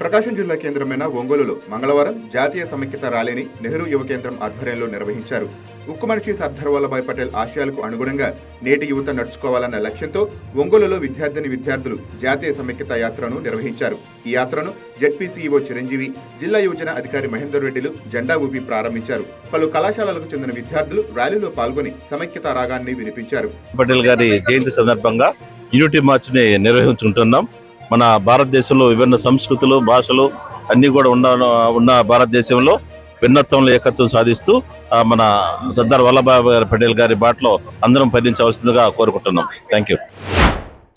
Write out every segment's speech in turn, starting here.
ప్రకాశం జిల్లా కేంద్రమైన ఒంగోలులో మంగళవారం జాతీయ సమైక్యత ర్యాలీని నెహ్రూ యువ కేంద్రం ఆధ్వర్యంలో నిర్వహించారు. ఉక్కు మనిషి సర్దార్ వల్లభాయ్ పటేల్ ఆశయాలకు అనుగుణంగా నేటి యువత నడుచుకోవాలన్న లక్ష్యంతో ఒంగోలులో విద్యార్థిని విద్యార్థులు జాతీయ సమైక్యత యాత్రను నిర్వహించారు. ఈ యాత్రను జెడ్పీసీఈఓ చిరంజీవి జిల్లా యువజన అధికారి మహేందర్ రెడ్డిలు జెండా ఊపి ప్రారంభించారు. పలు కళాశాలలకు చెందిన విద్యార్థులు ర్యాలీలో పాల్గొని సమైక్యత రాగాన్ని వినిపించారు. పటేల్ గారి జయంతి సందర్భంగా యూనిటీ మార్చ్ని నిర్వహించుకుంటున్నాం. మన భారతదేశంలో విభిన్న సంస్కృతులు భాషలు అన్నీ కూడా ఉన్న ఉన్న భారతదేశంలో భిన్నత్వంలో ఏకత్వం సాధిస్తూ మన సర్దార్ వల్లభాయ్ పటేల్ గారి బాటలో అందరం పయనించవలసిందిగా కోరుకుంటున్నాం. థ్యాంక్ యూ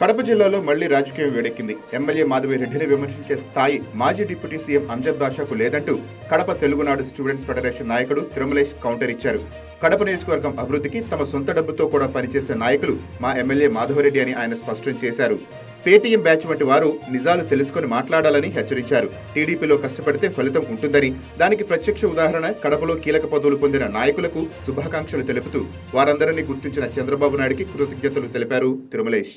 కడప జిల్లాలో మళ్ళీ రాజకీయం వేడెక్కింది. ఎమ్మెల్యే మాధవి రెడ్డిని విమర్శించే స్థాయి మాజీ డిప్యూటీ సీఎం అంజద్ బాషాకు లేదంటూ కడప తెలుగునాడు స్టూడెంట్స్ ఫెడరేషన్ నాయకుడు తిరుమలేష్ కౌంటర్ ఇచ్చారు. కడప నియోజకవర్గం అభివృద్ధికి తమ సొంత డబ్బుతో కూడా పనిచేసే నాయకులు మా ఎమ్మెల్యే మాధవరెడ్డి అని ఆయన స్పష్టం చేశారు. పేటీఎం బ్యాచ్ వంటి వారు నిజాలు తెలుసుకొని మాట్లాడాలని హెచ్చరించారు. టీడీపీలో కష్టపడితే ఫలితం ఉంటుందని దానికి ప్రత్యక్ష ఉదాహరణ కడపలో కీలక పదవులు పొందిన నాయకులకు శుభాకాంక్షలు తెలుపుతూ వారందరినీ గుర్తించిన చంద్రబాబు నాయుడికి కృతజ్ఞతలు తెలిపారు తిరుమలేష్.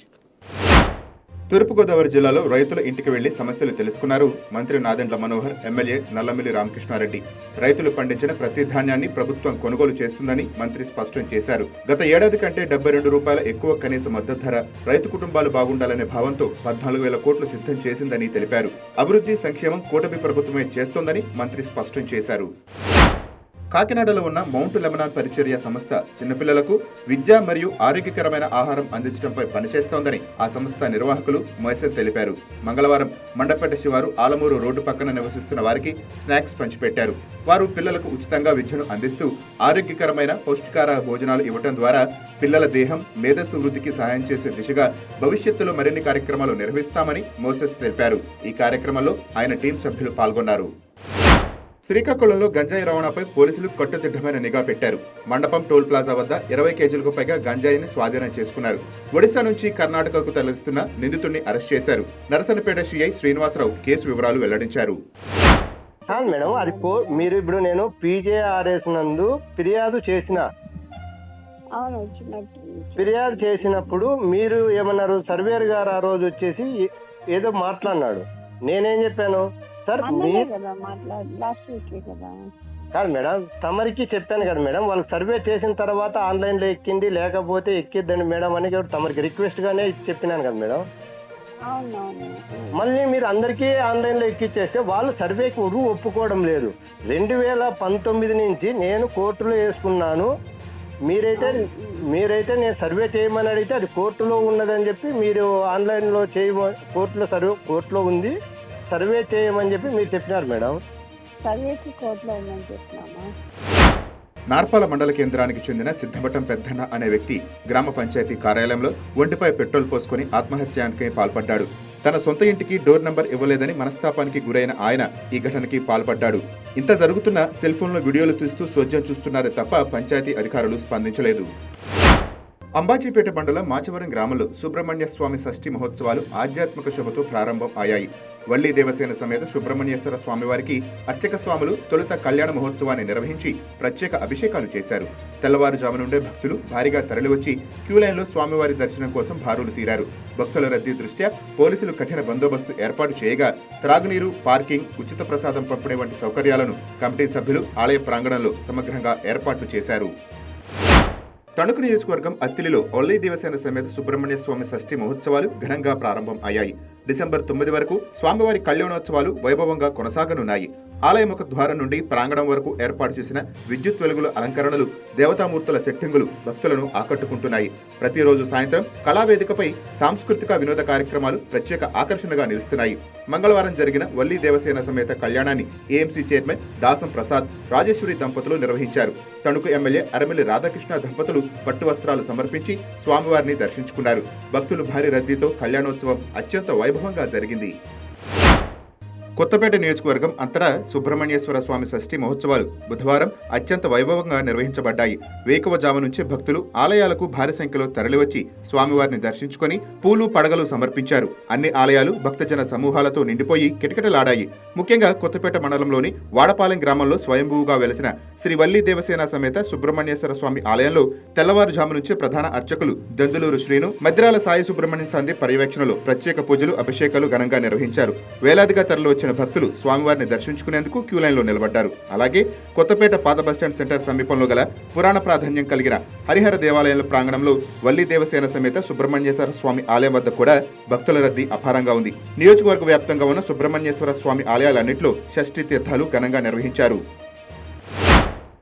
తూర్పుగోదావరి జిల్లాలో రైతుల ఇంటికి వెళ్ళి సమస్యలు తెలుసుకున్నారు. మంత్రి నాదెండ్ల మనోహర్ ఎమ్మెల్యే నల్లమిల్లి రామకృష్ణారెడ్డి. రైతులు పండించిన ప్రతి ధాన్యాన్ని ప్రభుత్వం కొనుగోలు చేస్తుందని మంత్రి స్పష్టం చేశారు. గత ఏడాది కంటే డెబ్బై రెండు రూపాయల ఎక్కువ కనీస మద్దతు ధర రైతు కుటుంబాలు బాగుండాలనే భావంతో పద్నాలుగు వేల కోట్లు సిద్ధం చేసిందని తెలిపారు. అభివృద్ధి సంక్షేమం కూటమి ప్రభుత్వమే చేస్తోందని మంత్రి స్పష్టం చేశారు. కాకినాడలో ఉన్న మౌంట్ లెబనాన్ పరిచర్య సంస్థ చిన్నపిల్లలకు విద్య మరియు ఆరోగ్యకరమైన ఆహారం అందించడంపై పనిచేస్తోందని ఆ సంస్థ నిర్వాహకులు మొయసెద్ తెలిపారు. మంగళవారం మండపేట శివారు ఆలమూరు రోడ్డు పక్కన నివసిస్తున్న వారికి స్నాక్స్ పంచిపెట్టారు. వారు పిల్లలకు ఉచితంగా విద్యను అందిస్తూ ఆరోగ్యకరమైన పౌష్టికార భోజనాలు ఇవ్వటం ద్వారా పిల్లల దేహం మేధస్సు వృద్ధికి సహాయం చేసే దిశగా భవిష్యత్తులో మరిన్ని కార్యక్రమాలు నిర్వహిస్తామని మోసెస్ తెలిపారు. ఈ కార్యక్రమంలో ఆయన టీం సభ్యులు పాల్గొన్నారు. శ్రీకాకుళంలో గంజాయి రవాణాపై పోలీసులు కట్టుదిట్టమైన నిఘా పెట్టారు. మండపం టోల్ ప్లాజా వద్ద ఇరవై కేజీలకు పైగా గంజాయిని స్వాధీనం చేసుకున్నారు. ఒడిశా నుంచి కర్ణాటకకు తరలిస్తున్న నిందితుడిని అరెస్ట్ చేశారు. నరసనపేట సిఐ శ్రీనివాసరావు కేసు వివరాలు వెల్లడించారు. మేడం అది మీరు ఇప్పుడు నేను పీజేఆర్ఎస్ నందు ఫిర్యాదు చేసిన ఫిర్యాదు చేసినప్పుడు మీరు ఏమన్నారు? సర్వేర్ గారు ఆ రోజు వచ్చేసి ఏదో మాట్లాడినాడు. నేనేం చెప్పాను? సార్ కదా మేడం తమరికి చెప్పాను కదా మేడం వాళ్ళు సర్వే చేసిన తర్వాత ఆన్లైన్లో ఎక్కింది లేకపోతే ఎక్కిద్దండి మేడం అని తమరికి రిక్వెస్ట్ గానే చెప్పినాను కదా మేడం. మళ్ళీ మీరు అందరికీ ఆన్లైన్లో ఎక్కిచ్చేస్తే వాళ్ళు సర్వేకి ఊరు ఒప్పుకోవడం లేదు. రెండు వేల పంతొమ్మిది నుంచి నేను కోర్టులో వేసుకున్నాను. మీరైతే మీరైతే నేను సర్వే చేయమని అడిగితే అది కోర్టులో ఉన్నదని చెప్పి మీరు ఆన్లైన్లో చేయమ కోర్టులో సర్వే కోర్టులో ఉంది. సర్వే చేయమని చెప్పి మీరు చెప్పినారు మేడం. సర్వేకి కోర్టులో ఉందని చెప్తున్నామా నార్పాల మండల కేంద్రానికి చెందిన సిద్ధవటం పెద్దన్న అనే వ్యక్తి గ్రామ పంచాయతీ కార్యాలయంలో ఒంటిపై పెట్రోల్ పోసుకొని ఆత్మహత్యానికి పాల్పడ్డాడు. తన సొంత ఇంటికి డోర్ నంబర్ ఇవ్వలేదని మనస్తాపానికి గురైన ఆయన ఈ ఘటనకి పాల్పడ్డాడు. ఇంత జరుగుతున్న సెల్ ఫోన్లో వీడియోలు తీస్తూ సోద్యం చూస్తున్నారే తప్ప పంచాయతీ అధికారులు స్పందించలేదు. అంబాజీపేట మండలం మాచవరం గ్రామంలో సుబ్రహ్మణ్య స్వామి షష్ఠి మహోత్సవాలు ఆధ్యాత్మిక శుభతో ప్రారంభం అయ్యాయి. వల్లి దేవసేన సమేత సుబ్రహ్మణ్యేశ్వర స్వామివారికి అర్చక స్వాములు తొలుత కళ్యాణ మహోత్సవాన్ని నిర్వహించి ప్రత్యేక అభిషేకాలు చేశారు. తెల్లవారుజాము నుండే భక్తులు భారీగా తరలివచ్చి క్యూలైన్లో స్వామివారి దర్శనం కోసం భారులు తీరారు. భక్తుల రద్దీ దృష్ట్యా పోలీసులు కఠిన బందోబస్తు ఏర్పాటు చేయగా త్రాగునీరు పార్కింగ్ ఉచిత ప్రసాదం పంపిణీ వంటి సౌకర్యాలను కమిటీ సభ్యులు ఆలయ ప్రాంగణంలో సమగ్రంగా ఏర్పాట్లు చేశారు. తణుకు నియోజకవర్గం అత్తిలిలో ఒల్లై దేవసేన సమేత సుబ్రహ్మణ్య స్వామి షష్ఠి మహోత్సవాలు ఘనంగా ప్రారంభం అయ్యాయి డిసెంబర్ తొమ్మిది వరకు స్వామివారి కళ్యాణోత్సవాలు వైభవంగా కొనసాగనున్నాయి. ఆలయ ముఖ ద్వారం నుండి ప్రాంగణం వరకు ఏర్పాటు చేసిన విద్యుత్ వెలుగుల అలంకరణలు దేవతామూర్తుల సెట్టింగులు భక్తులను ఆకట్టుకుంటున్నాయి. ప్రతిరోజు సాయంత్రం కళావేదికపై సాంస్కృతిక వినోద కార్యక్రమాలు ప్రత్యేక ఆకర్షణగా నిలుస్తున్నాయి. మంగళవారం జరిగిన వల్లి దేవసేన సమేత కళ్యాణాన్ని ఏఎంసీ చైర్మన్ దాసం ప్రసాద్ రాజేశ్వరి దంపతులు నిర్వహించారు. తణుకు ఎమ్మెల్యే అరమెల్లి రాధాకృష్ణ దంపతులు పట్టు వస్త్రాలు సమర్పించి స్వామివారిని దర్శించుకున్నారు. భక్తులు భారీ రద్దీతో కళ్యాణోత్సవం అత్యంత వైభవంగా జరిగింది. కొత్తపేట నియోజకవర్గం అంతటా సుబ్రహ్మణ్యేశ్వర స్వామి షష్ఠి మహోత్సవాలు బుధవారం అత్యంత వైభవంగా నిర్వహించబడ్డాయి. వేకువజాము నుంచి భక్తులు ఆలయాలకు భారీ సంఖ్యలో తరలివచ్చి స్వామివారిని దర్శించుకొని పూలు పడగలు సమర్పించారు. అన్ని ఆలయాలు భక్తజన సమూహాలతో నిండిపోయి కిటకిటలాడాయి. ముఖ్యంగా కొత్తపేట మండలంలోని వాడపాలెం గ్రామంలో స్వయంభూగా వెలసిన శ్రీ వల్లి దేవసేన సమేత సుబ్రహ్మణ్యేశ్వర స్వామి ఆలయంలో తెల్లవారుజాము నుంచే ప్రధాన అర్చకులు దందులూరు శ్రీను మద్రాల సాయి సుబ్రహ్మణ్యం సంధి పర్యవేక్షణలో ప్రత్యేక పూజలు అభిషేకాలు ఘనంగా నిర్వహించారు. వేలాదిగా తరలివచ్చిన వచ్చిన భక్తులు స్వామివారిని దర్శించుకునేందుకు క్యూలైన్లో నిలబడ్డారు. అలాగే కొత్తపేట పాత బస్టాండ్ సెంటర్ సమీపంలో గల పురాణ ప్రాధాన్యం కలిగిన హరిహర దేవాలయంలో ప్రాంగణంలో వల్లి దేవసేన సమేత సుబ్రహ్మణ్యేశ్వర స్వామి ఆలయం వద్ద కూడా భక్తుల రద్దీ అపారంగా ఉంది. నియోజకవర్గ వ్యాప్తంగా ఉన్న సుబ్రహ్మణ్యేశ్వర స్వామి ఆలయాలన్నింటిలో షష్ఠి తీర్థాలు ఘనంగా నిర్వహించారు.